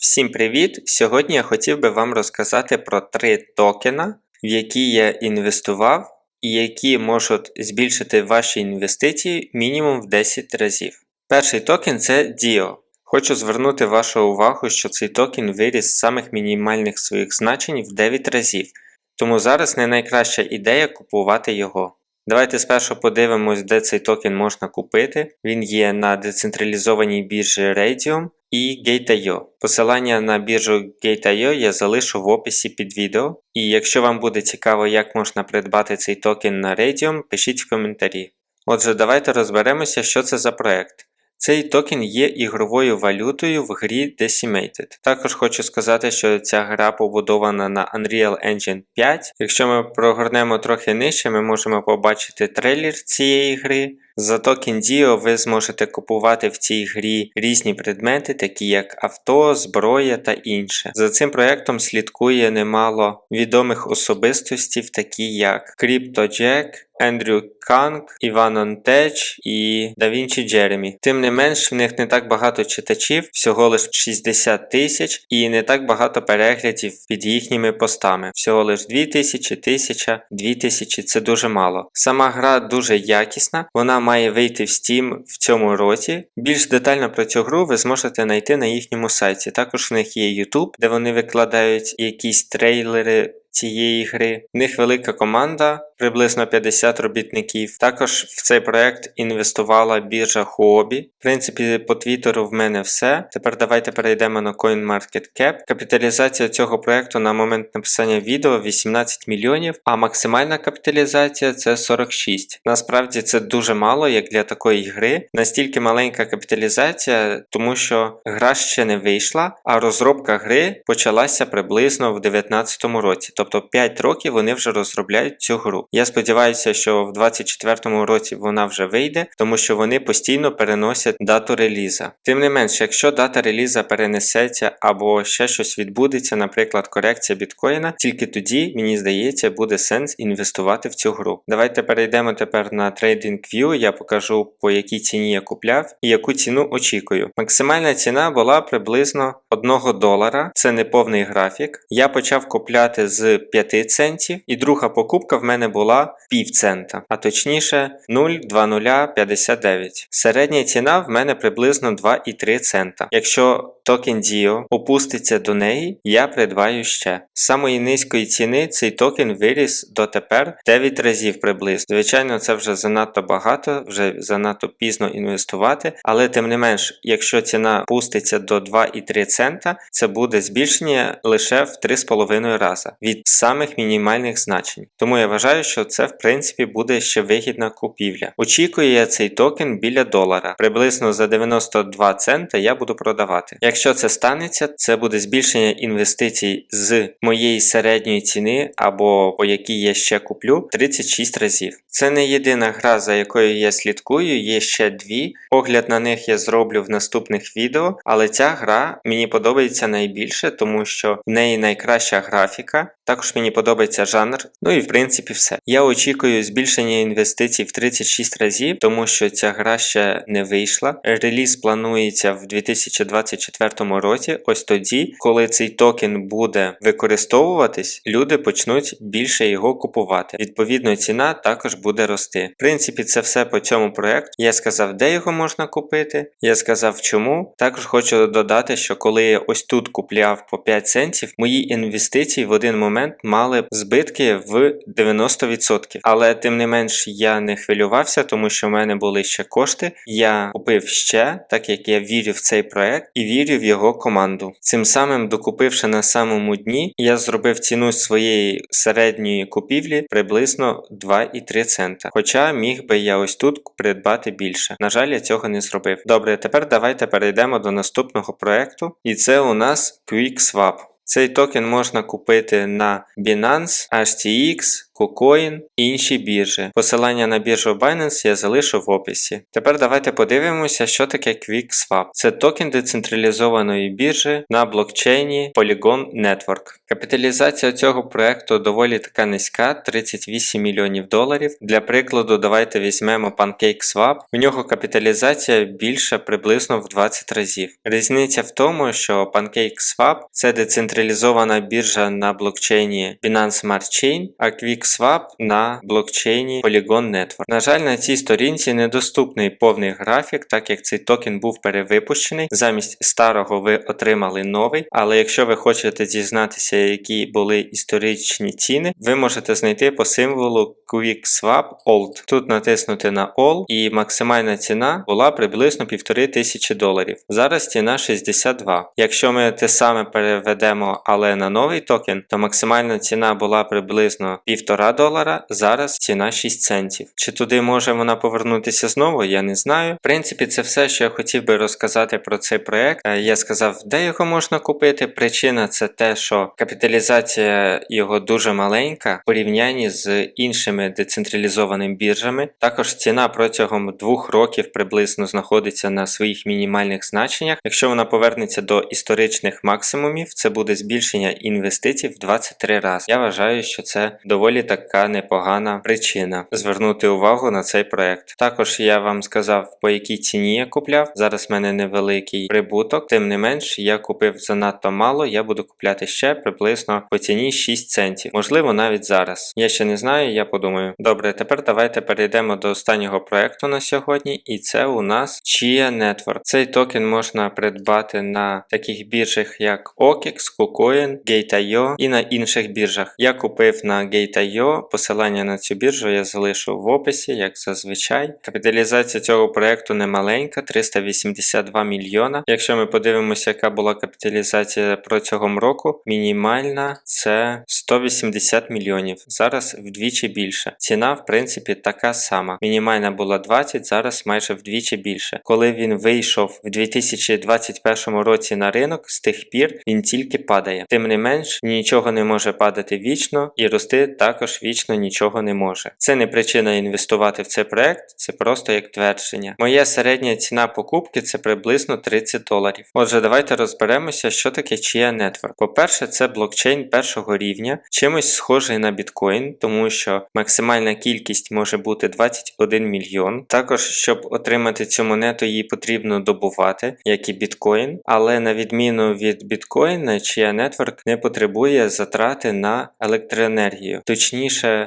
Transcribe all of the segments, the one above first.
Всім привіт! Сьогодні я хотів би вам розказати про три токена, в які я інвестував і які можуть збільшити ваші інвестиції мінімум в 10 разів. Перший токен це DIO. Хочу звернути вашу увагу, що цей токен виріс з самих мінімальних своїх значень в 9 разів, тому зараз не найкраща ідея купувати його. Давайте спершу подивимось, де цей токен можна купити. Він є на децентралізованій біржі Radium і Gate.io. Посилання на біржу Gate.io я залишу в описі під відео. І якщо вам буде цікаво, як можна придбати цей токен на Radium, пишіть в коментарі. Отже, давайте розберемося, що це за проект. Цей токен є ігровою валютою в грі Decimated. Також хочу сказати, що ця гра побудована на Unreal Engine 5. Якщо ми прогорнемо трохи нижче, ми можемо побачити трейлер цієї гри. За токен DIO ви зможете купувати в цій грі різні предмети, такі як авто, зброя та інше. За цим проектом слідкує немало відомих особистостей, такі як CryptoJack, Ендрю Канг, Іван Онтеч і Давінчі Джеремі. Тим не менш, в них не так багато читачів, всього лише 60 тисяч, і не так багато переглядів під їхніми постами. Всього лише 2000, 1000, 2000 це дуже мало. Сама гра дуже якісна, вона має вийти в Steam в цьому році. Більш детально про цю гру ви зможете знайти на їхньому сайті. Також в них є YouTube, де вони викладають якісь трейлери цієї гри. В них велика команда, приблизно 50 робітників. Також в цей проект інвестувала біржа Huobi. В принципі, по твіттеру в мене все. Тепер давайте перейдемо на CoinMarketCap. Капіталізація цього проекту на момент написання відео 18 мільйонів, а максимальна капіталізація це 46. Насправді це дуже мало, як для такої гри. Настільки маленька капіталізація, тому що гра ще не вийшла, а розробка гри почалася приблизно в 2019 році. Тобто 5 років вони вже розробляють цю гру. Я сподіваюся, що в 2024 році вона вже вийде, тому що вони постійно переносять дату реліза. Тим не менш, якщо дата реліза перенесеться або ще щось відбудеться, наприклад, корекція біткоїна, тільки тоді, мені здається, буде сенс інвестувати в цю гру. Давайте перейдемо тепер на TradingView, я покажу по якій ціні я купляв і яку ціну очікую. Максимальна ціна була приблизно 1 долара, це не повний графік. Я почав купляти з 5 центів, і друга покупка в мене була пів цента, а точніше 0,2059. Середня ціна в мене приблизно 2,3 цента. Якщо токен DIO опуститься до неї, я придбаю ще. З самої низької ціни цей токен виріс дотепер 9 разів приблизно. Звичайно, це вже занадто багато, вже занадто пізно інвестувати, але тим не менш, якщо ціна пуститься до 2,3 цента, це буде збільшення лише в 3,5 рази від самих мінімальних значень. Тому я вважаю, що це в принципі буде ще вигідна купівля. Очікую я цей токен біля долара. Приблизно за 92 цента я буду продавати. Якщо це станеться, це буде збільшення інвестицій з моєї середньої ціни або по якій я ще куплю 36 разів. Це не єдина гра, за якою я слідкую, є ще дві. Огляд на них я зроблю в наступних відео, але ця гра мені подобається найбільше, тому що в неї найкраща графіка. Також мені подобається жанр, ну і в принципі все. Я очікую збільшення інвестицій в 36 разів, тому що ця гра ще не вийшла. Реліз планується в 2024 році. Ось тоді, коли цей токен буде використовуватись, люди почнуть більше його купувати. Відповідно, ціна також буде рости. В принципі, це все по цьому проекту. Я сказав, де його можна купити. Я сказав, чому. Також хочу додати, що коли я ось тут купляв по 5 центів, мої інвестиції в один момент мали збитки в 90%. Але тим не менш я не хвилювався, тому що в мене були ще кошти. Я купив ще, так як я вірю в цей проект і вірю в його команду. Цим самим, докупивши на самому дні, я зробив ціну своєї середньої купівлі приблизно 2,3 цента. Хоча міг би я ось тут придбати більше. На жаль, я цього не зробив. Добре, тепер давайте перейдемо до наступного проекту, і це у нас QuickSwap. Цей токен можна купити на Binance, HTX, KuCoin, інші біржі. Посилання на біржу Binance я залишу в описі. Тепер давайте подивимося, що таке QuickSwap. Це токен децентралізованої біржі на блокчейні Polygon Network. Капіталізація цього проекту доволі така низька 38 мільйонів доларів. Для прикладу, давайте візьмемо PancakeSwap. У нього капіталізація більша приблизно в 20 разів. Різниця в тому, що PancakeSwap це децентралізована біржа на блокчейні Binance Smart Chain, а QuickSwap на блокчейні Polygon Network. На жаль, на цій сторінці недоступний повний графік, так як цей токен був перевипущений. Замість старого ви отримали новий, але якщо ви хочете дізнатися, які були історичні ціни, ви можете знайти по символу QuickSwap Old. Тут натиснути на All і максимальна ціна була приблизно 1500 доларів. Зараз ціна 62. Якщо ми те саме переведемо, але на новий токен, то максимальна ціна була приблизно 1,5 долара, зараз ціна 6 центів. Чи туди може вона повернутися знову, я не знаю. В принципі, це все, що я хотів би розказати про цей проект. Е, Я сказав, де його можна купити. Причина це те, що капіталізація його дуже маленька в порівнянні з іншими децентралізованими біржами. Також ціна протягом двох років приблизно знаходиться на своїх мінімальних значеннях. Якщо вона повернеться до історичних максимумів, це буде збільшення інвестицій в 23 рази. Я вважаю, що це доволі така непогана причина звернути увагу на цей проект. Також я вам сказав, по якій ціні я купляв. Зараз в мене невеликий прибуток, тим не менш, я купив занадто мало, я буду купляти ще приблизно по ціні 6 центів. Можливо, навіть зараз. Я ще не знаю, я подумаю. Добре, тепер давайте перейдемо до останнього проекту на сьогодні, і це у нас Chia Network. Цей токен можна придбати на таких біржах, як OKEX, KuCoin, Gate.io і на інших біржах. Я купив на Gate.io, посилання на цю біржу я залишу в описі, як зазвичай. Капіталізація цього проекту не маленька, 382 мільйона. Якщо ми подивимося, яка була капіталізація протягом року, мінімальна це 180 мільйонів. Зараз вдвічі більше. Ціна, в принципі, така сама. Мінімальна була 20, зараз майже вдвічі більше. Коли він вийшов в 2021 році на ринок, з тих пір він тільки падає. Тим не менш, нічого не може падати вічно, і рости також вічно нічого не може. Це не причина інвестувати в цей проект, це просто як твердження. Моя середня ціна покупки це приблизно 30 доларів. Отже, давайте розберемося, що таке Chia Network. По-перше, це блокчейн першого рівня, чимось схожий на біткоін, тому що максимальна кількість може бути 21 мільйон. Також, щоб отримати цю монету, її потрібно добувати, як і біткоін. Але на відміну від біткоїна, Chia Network не потребує затрати на електроенергію. Точніше,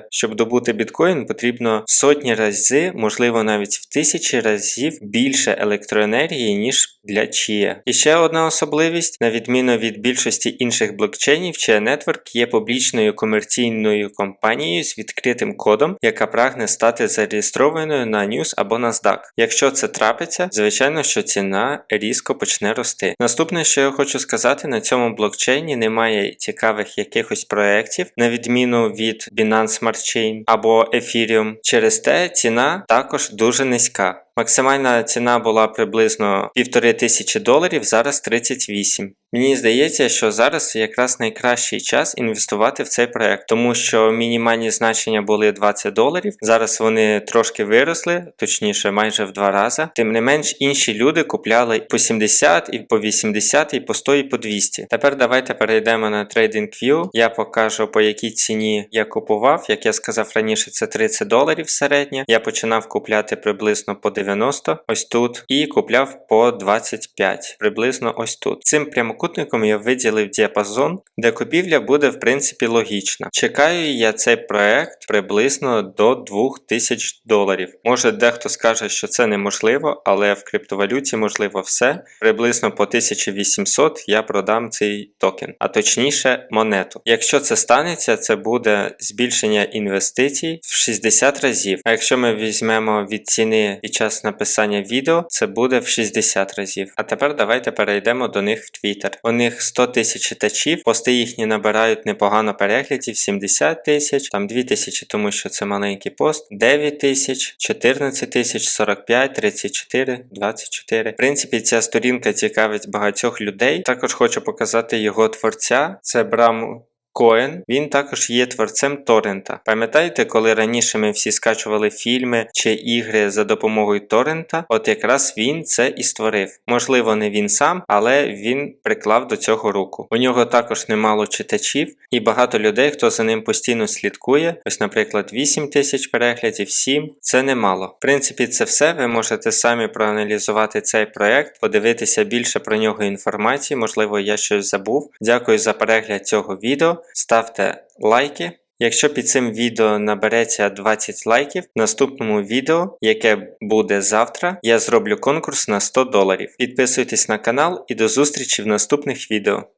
щоб добути біткоін, потрібно в сотні рази, можливо навіть в тисячі разів більше електроенергії, ніж для Chia. І ще одна особливість, на відміну від більшості інших блокчейнів, Chia Network є публічною комерційною компанією з відкритим кодом, яка прагне стати зареєстрованою на NEWS або NASDAQ. Якщо це трапиться, звичайно, що ціна різко почне рости. Наступне, що я хочу сказати, на цьому блокчейні немає цікавих якихось проєктів, на відміну від Binance Smart Chain або Ethereum. Через те ціна також дуже низька. Максимальна ціна була приблизно 1500 доларів, зараз 38. Мені здається, що зараз якраз найкращий час інвестувати в цей проект, тому що мінімальні значення були 20 доларів. Зараз вони трошки виросли, точніше, майже в два рази. Тим не менш, інші люди купляли по 70, і по 80, і по 100, і по 200. Тепер давайте перейдемо на TradingView. Я покажу по якій ціні я купував. Як я сказав раніше, це 30 доларів середня. Я починав купляти приблизно по 90 ось тут, і купляв по 25, приблизно ось тут. Цим прямокутником я виділив діапазон, де купівля буде в принципі логічна. Чекаю я цей проект приблизно до 2000 доларів. Може дехто скаже, що це неможливо, але в криптовалюті можливо все. Приблизно по 1800 я продам цей токен, а точніше монету. Якщо це станеться, це буде збільшення інвестицій в 60 разів. А якщо ми візьмемо від ціни під час написання відео, це буде в 60 разів. А тепер давайте перейдемо до них в Twitter. У них 100 тисяч читачів, пости їхні набирають непогано переглядів, 70 тисяч, там 2 тисячі, тому що це маленький пост, 9 тисяч, 14 тисяч, 45, 34, 24. В принципі, ця сторінка цікавить багатьох людей. Також хочу показати його творця. Це Брам Коен, він також є творцем торрента. Пам'ятаєте, коли раніше ми всі скачували фільми чи ігри за допомогою торрента? От якраз він це і створив. Можливо, не він сам, але він приклав до цього руку. У нього також немало читачів і багато людей, хто за ним постійно слідкує. Ось, наприклад, 8 тисяч переглядів, 7 це немало. В принципі, це все. Ви можете самі проаналізувати цей проект, подивитися більше про нього інформації. Можливо, я щось забув. Дякую за перегляд цього відео. Ставте лайки. Якщо під цим відео набереться 20 лайків, в наступному відео, яке буде завтра, я зроблю конкурс на 100 доларів. Підписуйтесь на канал і до зустрічі в наступних відео.